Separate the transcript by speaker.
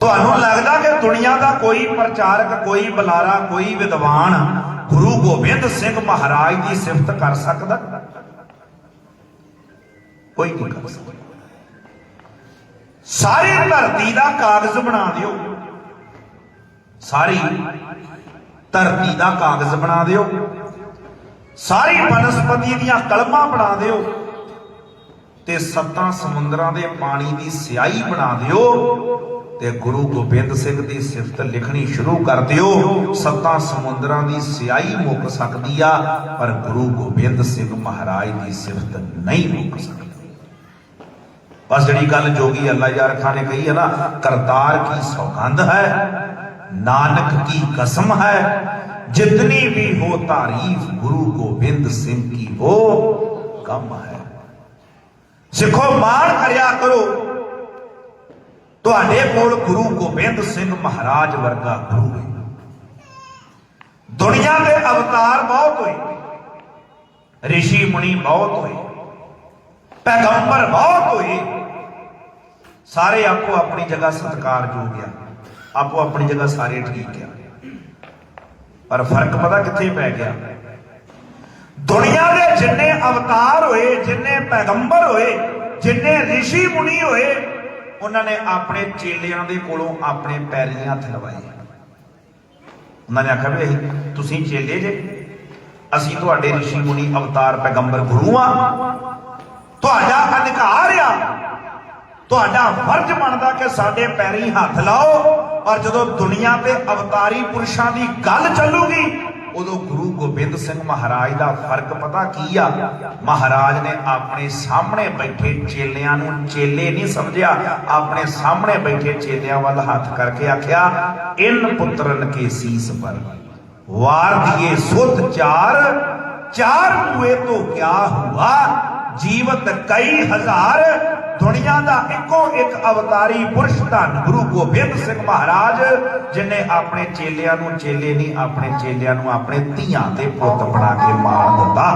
Speaker 1: ਤੁਹਾਨੂੰ ਲੱਗਦਾ ਕਿ ਦੁਨੀਆ ਦਾ ਕੋਈ ਪ੍ਰਚਾਰਕ, ਕੋਈ ਬੁਲਾਰਾ, ਕੋਈ ਵਿਦਵਾਨ ਗੁਰੂ ਗੋਬਿੰਦ ਸਿੰਘ ਮਹਾਰਾਜ ਦੀ ਸਿਫਤ ਕਰ ਸਕਦਾ? ਕੋਈ ਨਹੀਂ ਕਰ ਸਕਦਾ। ਸਾਰੀ ਧਰਤੀ ਦਾ ਕਾਗਜ਼ ਬਣਾ ਦਿਓ। ਸਾਰੀ ਧਰਤੀ ਦਾ ਕਾਗਜ਼ ਬਣਾ ਦਿਓ। ਸਾਰੀ ਬਨਸਪਤੀ ਦੀਆਂ ਕਲਮਾਂ ਬਣਾ ਦਿਓ ਤੇ ਸੱਤਾਂ ਸਮੁੰਦਰਾਂ ਦੇ ਪਾਣੀ ਦੀ ਸਿਆਹੀ ਬਣਾ ਦਿਓ। ਤੇ ਗੁਰੂ ਗੋਬਿੰਦ ਸਿੰਘ ਦੀ ਸਿਫਤ ਲਿਖਣੀ ਸ਼ੁਰੂ ਕਰ ਦਿਓ। ਸੱਤਾਂ ਸਮੁੰਦਰਾਂ ਦੀ ਸਿਆਹੀ ਮੁੱਕ ਸਕਦੀ ਆ, ਪਰ ਗੁਰੂ ਗੋਬਿੰਦ ਸਿੰਘ ਮਹਾਰਾਜ ਦੀ ਸਿਫਤ ਨਹੀਂ ਮੁੱਕ ਸਕਦੀ। ਬਸ ਜਿਹੜੀ ਗੱਲ ਜੋਗੀ ਅੱਲਾ ਯਾਰ ਖਾਨ ਨੇ ਕਹੀ ਹੈ ਨਾ, ਕਰਤਾਰ ਕੀ ਸੌਗੰਧ ਹੈ, ਨਾਨਕ ਕੀ ਕਸਮ ਹੈ, ਜਿਤਨੀ ਵੀ ਹੋ ਤਾਰੀਫ ਗੁਰੂ ਗੋਬਿੰਦ ਸਿੰਘ ਕੀ ਹੋ, ਕਮ ਹੈ। ਸਿੱਖੋ, ਮਾਣ ਕਰਿਆ ਕਰੋ। ਤੁਹਾਡੇ ਕੋਲ ਗੁਰੂ ਗੋਬਿੰਦ ਸਿੰਘ ਮਹਾਰਾਜ ਵਰਗਾ ਗੁਰੂ ਹੈ। ਦੁਨੀਆ ਦੇ ਅਵਤਾਰ ਬਹੁਤ ਹੋਏ। ਰਿਸ਼ੀ ਮੁਨੀ ਬਹੁਤ ਹੋਏ। ਪੈਗੰਬਰ ਬਹੁਤ ਹੋਏ। ਸਾਰੇ ਆਪੋ ਆਪਣੀ ਜਗ੍ਹਾ ਸਤਿਕਾਰਯੋਗ ਆ। ਆਪੋ ਆਪਣੀ ਜਗ੍ਹਾ ਸਾਰੇ ਠੀਕ ਆ। ਪਰ ਫ਼ਰਕ ਪਤਾ ਕਿੱਥੇ ਪੈ ਗਿਆ? ਦੁਨੀਆ ਦੇ ਜਿੰਨੇ ਅਵਤਾਰ ਹੋਏ, ਜਿੰਨੇ ਪੈਗੰਬਰ ਹੋਏ, ਜਿੰਨੇ ઋષਿ ਮੁਨੀ ਹੋਏ ਉਹਨਾਂ ਨੇ ਆਪਣੇ ਚੇਲਿਆਂ ਦੇ ਕੋਲੋਂ ਆਪਣੇ ਪੈਰੀਂ ਹੱਥ ਲਵਾਏ। ਉਹਨਾਂ ਨੇ ਆਖਿਆ ਵੀ ਤੁਸੀਂ ਚੇਲੇ ਜੇ। ਅਸੀਂ ਤੁਹਾਡੇ ઋષਿ ਮੁਨੀ ਅਵਤਾਰ ਪੈਗੰਬਰ ਗੁਰੂ ਆ ਤੁਹਾਡਾ ਅਧਿਕਾਰ ਆ। ਤੁਹਾਡਾ ਫਰਜ਼ ਬਣਦਾ ਕਿ ਸਾਡੇ ਪੈਰੀਂ ਹੱਥ ਲਾਓ। ਔਰ ਜਦੋਂ ਦੁਨੀਆ ਤੇ ਅਵਤਾਰੀ ਪੁਰਸ਼ਾਂ ਦੀ ਗੱਲ ਚੱਲੂਗੀ ਉਦੋਂ ਗੁਰੂ ਗੋਬਿੰਦ ਸਿੰਘ ਮਹਾਰਾਜ ਦਾ ਫ਼ਰਕ ਪਤਾ ਕੀ ਆ? ਮਹਾਰਾਜ ਨੇ ਆਪਣੇ ਸਾਹਮਣੇ ਬੈਠੇ ਚੇਲਿਆਂ ਨੂੰ ਚੇਲੇ ਨਹੀਂ ਸਮਝਿਆ। ਆਪਣੇ ਸਾਹਮਣੇ ਬੈਠੇ ਚੇਲਿਆਂ ਵੱਲ ਹੱਥ ਕਰਕੇ ਆਖਿਆ, ਇਨ ਪੁੱਤਰਨ ਕੇ ਸੀਸ ਪਰ, ਵਾਰ ਦੀਏ ਸੁਧ ਚਾਰ ਚਾਰ ਮੂਏ ਤੋਂ ਕਿਆ ਹੁਆ? ਜੀਵਤ ਕਈ ਹਜ਼ਾਰ ਦੁਨੀਆ ਦਾ ਇੱਕੋ ਇੱਕ ਅਵਤਾਰੀ ਪੁਰਸ਼ ਧੰਨ ਗੁਰੂ ਗੋਬਿੰਦ ਸਿੰਘ ਮਹਾਰਾਜ, ਜਿਨੇ ਆਪਣੇ ਚੇਲਿਆਂ ਨੂੰ ਚੇਲੇ ਨਹੀਂ, ਆਪਣੇ ਚੇਲਿਆਂ ਨੂੰ ਆਪਣੇ ਧੀਆਂ ਤੇ ਪੁੱਤ ਬਣਾ ਕੇ ਮਾਰ ਦਿੱਤਾ।